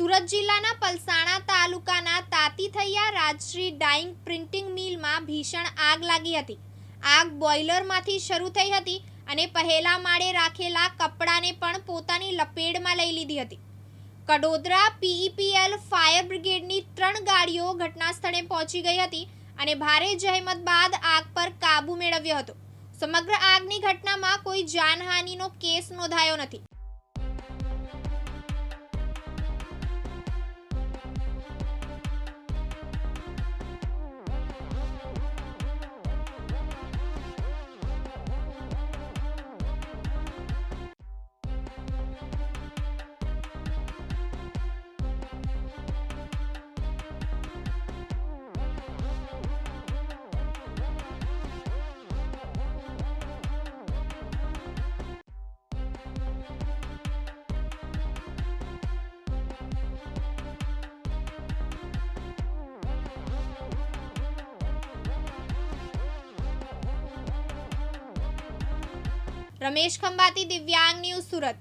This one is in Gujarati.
સુરત જિલ્લાના પલસાણા તાલુકાના તાતીથૈયા રાજશ્રી ડાઇંગ પ્રિન્ટિંગ મિલમાં ભીષણ આગ લાગી હતી. આગ બોઇલરમાંથી શરૂ થઈ હતી અને પહેલા માળે રાખેલા કપડાને પણ પોતાની લપેટમાં લઈ લીધી હતી. કડોદરા પીઈપીએલ ફાયર બ્રિગેડની ત્રણ ગાડીઓ ઘટના સ્થળે પહોંચી ગઈ હતી અને ભારે જહેમત બાદ આગ પર કાબુ મેળવ્યો હતો. સમગ્ર આગની ઘટનામાં કોઈ જાનહાનિનો કેસ નોંધાયો નથી. રમેશ ખંભાતી દિવ્યાંગ ન્યૂઝ સુરત.